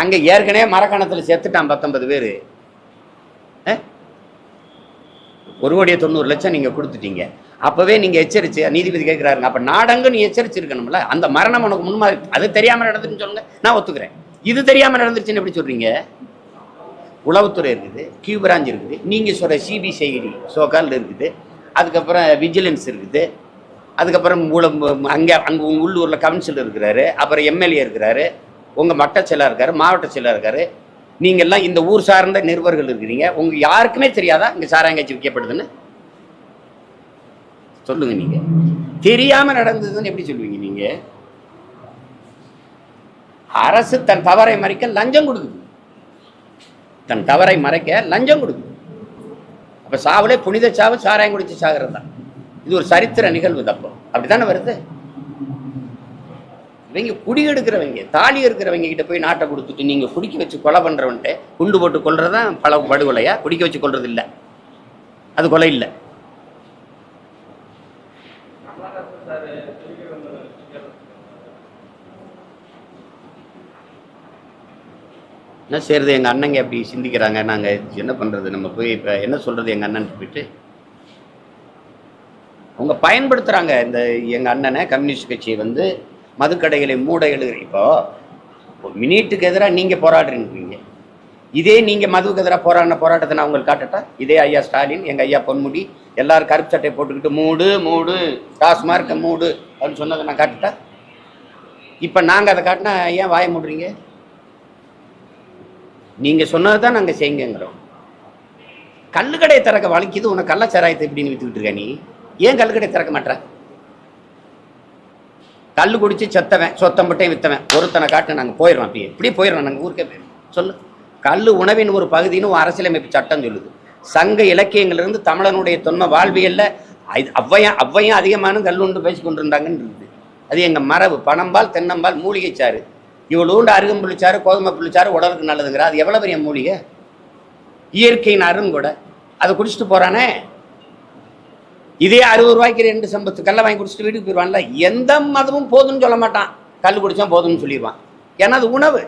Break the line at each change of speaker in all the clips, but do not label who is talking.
அங்கே ஏற்கனவே மரக்கணத்தில் செத்துட்டான் பத்தொன்பது பேர். ஒரு கோடியே தொண்ணூறு லட்சம் நீங்கள் கொடுத்துட்டீங்க. அப்போவே நீங்கள் எச்சரிச்சு நீதிபதி கேட்குறாருங்க அப்போ நாடங்கு நீ எச்சரிச்சிருக்கணும்ல? அந்த மரணம் உனக்கு முன்மாதிரி அது தெரியாமல் நடந்துருன்னு சொல்லுங்க. நான் ஒத்துக்கிறேன். இது தெரியாமல் நடந்துருச்சுன்னு எப்படி சொல்கிறீங்க உளவுத்துறை இருக்குது கியூ பிரான்ச் இருக்குது நீங்கள் சொல்கிற சிபிசிஐடி சோகால் இருக்குது. அதுக்கப்புறம் விஜிலன்ஸ் இருக்குது. அதுக்கப்புறம் ஊழல் அங்கே அங்கே உள்ளூரில் கவுன்சிலர் இருக்கிறாரு. அப்புறம் எம்எல்ஏ இருக்கிறாரு. உங்கள் மட்ட செயலாக இருக்காரு மாவட்ட செயலாளர் இருக்காரு. நீங்கள்லாம் இந்த ஊர் சார்ந்த நிருபர்கள் இருக்கிறீங்க. உங்களுக்கு யாருக்குமே தெரியாதா இங்கே சாராயங்காட்சி விற்கப்படுதுன்னு? சொல்லுங்க நீங்க. தெரியாம நடந்ததுன்னு எப்படி சொல்லுவீங்க நீங்க? அரசு தன் தவறை மறைக்க லஞ்சம் கொடுக்குது. தன் தவறை மறைக்க லஞ்சம் கொடுக்குது. அப்போ சாவலே புனித சாவு சாராயம் குடிச்சு சாகிறது தான் இது ஒரு சரித்திர நிகழ்வு தப்போ? அப்படித்தானே வருது? இவங்க குடி எடுக்கிறவங்க தாலி இருக்கிறவங்க கிட்ட போய் நாட்டை கொடுத்துட்டு நீங்க குடிக்க வச்சு கொலை பண்றவன்ட்டு குண்டு போட்டு கொல்றதுதான் பல படுகொலையா? குடிக்க வச்சு கொல்றது இல்ல அது கொலை இல்லை. என்ன செய்யறது எங்கள் அண்ணங்க அப்படி சிந்திக்கிறாங்க. நாங்கள் என்ன பண்ணுறது நம்ம போய் இப்போ என்ன சொல்கிறது எங்கள் அண்ணன் போயிட்டு? அவங்க பயன்படுத்துகிறாங்க இந்த எங்கள் அண்ணனை கம்யூனிஸ்ட் கட்சியை வந்து மதுக்கடைகளை மூட எழுதுற இப்போ மினிட்டுக்கு எதிராக நீங்கள் போராடுறீங்க. இதே நீங்கள் மதுவுக்கு எதிராக போராடின போராட்டத்தை நான் உங்களுக்கு காட்டட்டா? இதே ஐயா ஸ்டாலின் எங்கள் ஐயா பொன்முடி எல்லாரும் கருப்பு சட்டை போட்டுக்கிட்டு மூடு மூடு டாஸ்மார்க்க மூடு அப்படின்னு சொன்னதை நான் காட்டட்டா? இப்போ நாங்கள் அதை காட்டினா ஏன் வாய மூடுறீங்க? நீங்கள் சொன்னது தான் நாங்கள் செய்யுங்கிறோம். கல்லுக்கடையை திறக்க வலிக்குது உனக்கு கள்ளச்சாராயத்தை எப்படின்னு வித்துக்கிட்டு இருக்க நீ. ஏன் கல்லுக்கடையை திறக்க மாட்டேற? கல் குடிச்சு செத்தவன் சொத்தம் மட்டும் வித்தவன். ஒருத்தனை காட்டு நாங்கள் போயிடுறோம் அப்படியே இப்படியே போயிடுறோம் நாங்கள் ஊருக்கே போயிடும் சொல்லு. கல் உணவின் ஒரு பகுதின்னு ஒரு அரசியலமைப்பு சட்டம் சொல்லுது. சங்க இலக்கியங்களிலிருந்து தமிழனுடைய தொன்மை வாழ்வியல்ல இது ஔவையும் அவ்வையும் அதிகமான கல்லுண்டு பேசி கொண்டிருந்தாங்கன்னு இருக்குது. அது எங்கள் மரபு. பணம்பால் தென்னம்பால் மூலிகை சாறு. இவ்வளோண்டு அருகம்புள்ளிச்சாறு கோதுமை புள்ளிச்சாறு உடலுக்கு நல்லதுங்கிற. அது எவ்வளோ பெரிய மூலிகை? இயற்கையின் அருங்கூட. அதை குடிச்சிட்டு போகிறானே இதே அறுபது ரூபாய்க்கு ரெண்டு சம்பத்து கல்லை வாங்கி குடிச்சிட்டு வீட்டுக்கு போயிடுவான்ல. எந்த மதமும் போதும்னு சொல்ல மாட்டான். கல் குடிச்சா போதும்னு சொல்லிடுவான். ஏன்னா அது உணவு.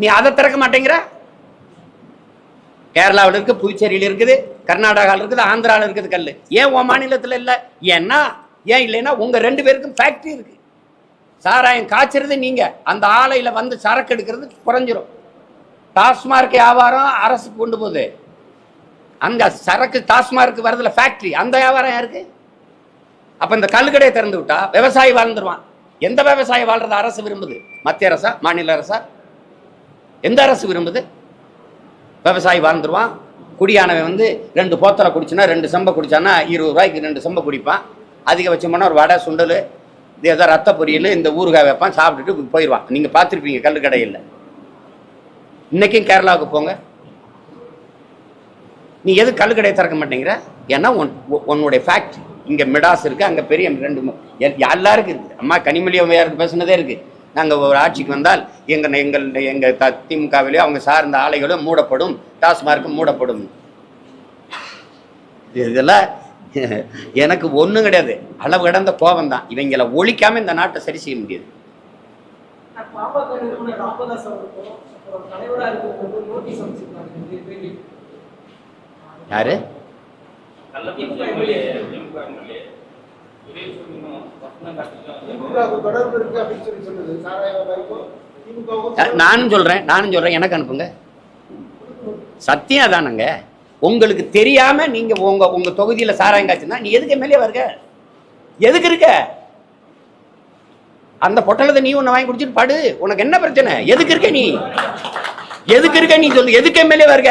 நீ அதை திறக்க மாட்டேங்கிற? கேரளாவில் இருக்கு புதுச்சேரியில் இருக்குது கர்நாடகாவில் இருக்குது ஆந்திராவில் இருக்குது கல் ஏன் உன் மாநிலத்தில் இல்லை? ஏன்னா ஏன் இல்லைன்னா உங்கள் ரெண்டு பேருக்கும் ஃபேக்ட்ரி இருக்கு. சாராயம் காய்ச்சறது நீங்க. அந்த ஆலையில் வந்து சரக்கு எடுக்கிறது குறைஞ்சிரும். டாஸ்மார்க் வியாபாரம் அரசு கொண்டு போகுது. அங்க சரக்கு டாஸ்மார்க் வரதுல ஃபேக்டரி அந்த வியாபாரம் யாருக்கு? அப்ப இந்த கல்லுக்கடையை திறந்து விட்டா விவசாயி வாழ்ந்துருவான். எந்த விவசாயி வாழ்றத அரசு விரும்புது? மத்திய அரசா மாநில அரசா? எந்த அரசு விரும்புது? விவசாயி வாழ்ந்துருவான். குடியானவன் வந்து ரெண்டு போத்தலை குடிச்சுனா ரெண்டு செம்பை குடிச்சானா இருபது ரூபாய்க்கு ரெண்டு செம்பை குடிப்பான். அதிகபட்சமான ஒரு வடை சுண்டல் இது ஏதோ ரத்த பொரியல் இந்த ஊறுகாய் வைப்பான் சாப்பிட்டுட்டு போயிடுவான். நீங்கள் பார்த்துருப்பீங்க கல்லுக்கடையில். இன்னைக்கும் கேரளாவுக்கு போங்க. நீ எது கல் கடையை திறக்க மாட்டேங்கிற? ஏன்னா உன் உன்னுடைய ஃபேக்ட்ரி இங்கே மிடாஸ் இருக்கு அங்கே பெரிய ரெண்டு எல்- எல்லாருக்கும் இருக்குது அம்மா கனிமொழி அம்மையாருக்கு பேசுனதே இருக்கு. நாங்கள் ஒரு ஆட்சிக்கு வந்தால் எங்கள் எங்கள் எங்கள் த திமுகவிலேயோ அவங்க சார்ந்த ஆலைகளும் மூடப்படும். டாஸ்மார்க்கும் மூடப்படும். இதெல்லாம் எனக்கு ஒன்றும் கிடையாது. அளவு கடந்த கோபம் தான் இவங்களை ஒழிக்காம இந்த நாட்டை சரி செய்ய முடியாது.
பாமக நிறுவனர் ராமதாஸ் அவருக்கும் நோட்டீஸ் அமைச்சிருக்காங்க
அஹ், நானும் சொல்றேன் நானும் சொல்றேன். எனக்கு அனுப்புங்க. சத்தியம் அதானுங்க உங்களுக்கு தெரியாம நீங்க உங்க உங்க தொகுதியில சாராயம் காய்ச்சுனா நீ எதுக்கு எம்எல்ஏ வருக எதுக்கு இருக்க? அந்த பொட்டலத்தை நீ ஒண்ணு வாங்கி குடிச்சிட்டு படு. உனக்கு என்ன பிரச்சனை? எதுக்கு இருக்க நீ? எதுக்கு இருக்க நீ சொல்லு? எதுக்கு எம்எல்ஏ வருக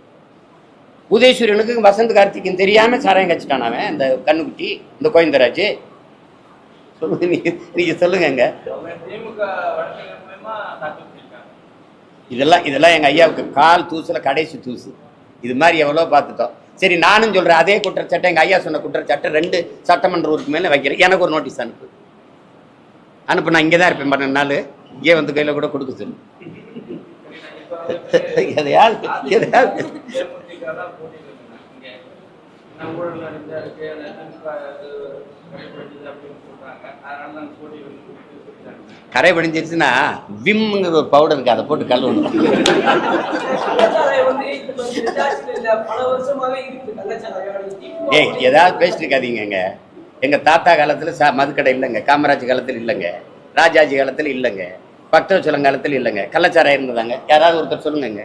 உதயசூரியனுக்கு வசந்த் கார்த்திக்கும் தெரியாமல் சாராயம் கச்சிட்டான் அவன் இந்த கண்ணுக்குட்டி இந்த கோவிந்தராஜ். சொல்லுங்க நீங்கள் நீங்க சொல்லுங்கங்க. இதெல்லாம் இதெல்லாம் எங்கள் ஐயாவுக்கு கால் தூசில் கடைசி தூசு. இது மாதிரி எவ்வளோ பார்த்துட்டோம். சரி நானும் சொல்கிறேன் அதே குற்றச்சாட்டை எங்கள் ஐயா சொன்ன குற்றச்சாட்டை ரெண்டு சட்டமன்ற உறுப்பு மேலே வைக்கிறேன். எனக்கு ஒரு நோட்டீஸ் அனுப்பு. அனுப்பு நான் இங்கே தான் இருப்பேன் பண்ண நாள். இங்கே வந்து கையில் கூட கொடுக்க சொல்லு. எதையாவது எதையாவது.
தேமுதிக தான் இருந்தாங்க இங்க. இன்னும் ஊழல் நடந்தா இருக்கு, அந்த திமுக இது கடைபிடிச்சது அப்படின்னு சொல்றாங்க. அதனால நாங்க போட்டியிட முடியும்னு சொல்லிட்டாங்க.
கரை படிஞ்சிருச்சுன்னா விம்ங்கிற ஒரு பவுடர் இருக்கு அதை போட்டு கழுவணும் ஏய் ஏதாவது பேசிட்டு இருக்காதீங்கங்க எங்க தாத்தா காலத்துல சா மதுக்கடை இல்லைங்க காமராஜ் காலத்துல இல்லைங்க ராஜாஜி காலத்துல இல்லைங்க பக்தவச்சலம் காலத்துல இல்லைங்க கள்ளச்சாராயம் இருந்ததாங்க யாராவது ஒருத்தர் சொல்லுங்கங்க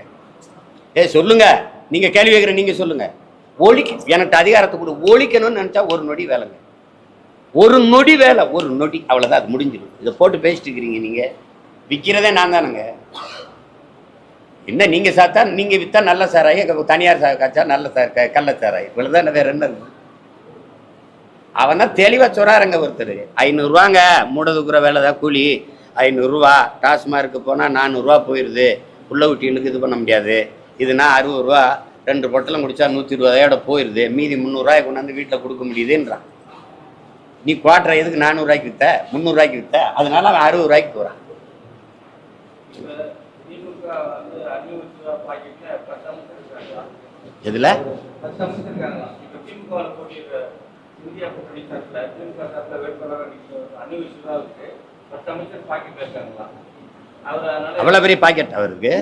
ஏய் சொல்லுங்க நீங்கள் கேள்வி கேட்குற நீங்கள் சொல்லுங்கள் ஒழிக்க எனக்கு அதிகாரத்தை கொடு. ஒழிக்கணும்னு நினச்சா ஒரு நொடி வேலைங்க. ஒரு நொடி வேலை ஒரு நொடி. அவ்வளோதான் அது முடிஞ்சிடும். இதை போட்டு பேசிட்டு இருக்கிறீங்க நீங்கள் விற்கிறதே நான் தானுங்க. என்ன நீங்கள் சாத்தா நீங்கள் விற்றா நல்ல சாராயி தனியார் சா காய்ச்சா நல்ல சார் க- கள்ள சாராயம். இவ்வளவுதான் வேறு என்ன? இருக்கு அவன் தான் தெளிவாக சொல்கிறாருங்க ஒருத்தர். ஐநூறுரூவாங்க மூடதுக்குற வேலை தான் கூலி. ஐநூறுரூவா டாஸ்மார்க்கு போனால் நானூறுரூவா போயிடுது உள்ள குட்டிகளுக்கு இது பண்ண முடியாது. இதுனா அறுபது ரூபா ரெண்டு பொட்டலம் குடித்தா நூற்றி இருபதாயோட போயிடுது மீதி முந்நூறுரூவாய் கொண்டாந்து வீட்டில் கொடுக்க முடியுதுன்றான். நீ குவாட்டரை எதுக்கு நானூறுரூவாய்க்கு வித்த? முந்நூறுரூவாய்க்கு வித்த? அதனால அவன் அறுபது ரூபாய்க்கு போகிறான் எதில்?
இருக்காங்களா? இந்தியா
அவ்வளோ பெரிய பாக்கெட் அவருக்கு.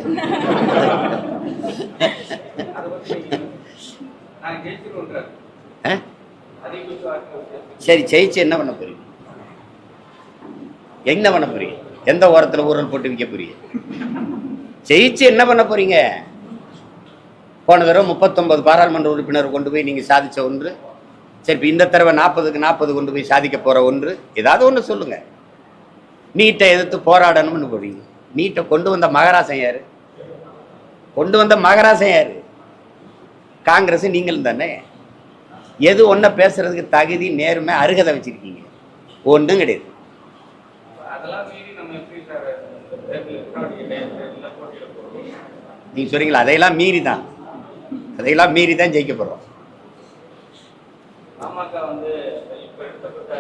சரி ஜெயிச்சு என்ன பண்ண போறீங்க? என்ன பண்ண போறீங்க? எந்த ஓரத்தில் ஊரல் போட்டு விற்க போறீங்க? ஜெயிச்சு என்ன பண்ண போறீங்க? போன தடவை முப்பத்தொன்பது பாராளுமன்ற உறுப்பினர் கொண்டு போய் நீங்கள் சாதிச்ச ஒன்று. சரி இப்போ இந்த தடவை நாற்பதுக்கு நாற்பது கொண்டு போய் சாதிக்க போற ஒன்று. ஏதாவது ஒன்று சொல்லுங்க. நீட்டை எதிர்த்து போராடணும்னு போறீங்க. நீட்டை கொண்டு வந்த மகராசன் யாரு? கொண்டு வந்த மகராசன் யாரு? காங்கிரஸ் நீங்களும் தானே? எது ஒன்றை பேசுறதுக்கு தகுதி நேர்மை அருகதை வச்சிருக்கீங்க? ஒன்றும் கிடையாது.
அதெல்லாம் மீறி நம்ம எப்படி சார் தேர்தல் எலக்ட்ரானிக் தேர்தலில் போட்டியிட போகிறோம்
நீங்க சொல்றீங்களா? அதையெல்லாம் மீறி தான் அதையெல்லாம் மீறி தான் ஜெயிக்க போறோம்.
பாமக வந்து இப்போ எடுத்தப்பட்ட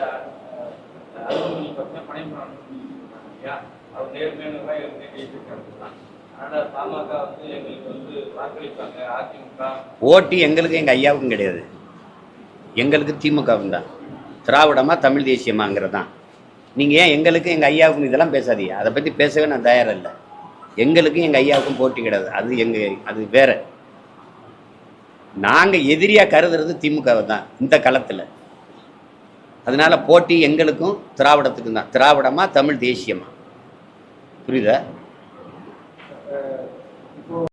அவர் இருந்து ஜெயிச்சிருக்காங்க பாமக வந்து எங்களுக்கு வந்து வாக்களிப்பாங்க அதிமுக.
ஓட்டு எங்களுக்கு எங்கள் ஐயாவுக்கும் கிடையாது. எங்களுக்கு திமுகவும் தான். திராவிடமா தமிழ் தேசியமாங்கிறது தான் நீங்கள் ஏன் எங்களுக்கு எங்கள் ஐயாவுக்கும் இதெல்லாம் பேசாதீங்க. அதை பற்றி பேசவே நான் தயாராக இல்லை. எங்களுக்கும் எங்கள் ஐயாவுக்கும் போட்டி கிடையாது. அது எங்கள் அது வேற. நாங்கள் எதிரியாக கருதுறது திமுகவை தான் இந்த களத்தில் அதனால் போட்டி எங்களுக்கும் திராவிடத்துக்கும் தான். திராவிடமா தமிழ் தேசியமா? புரியுதா?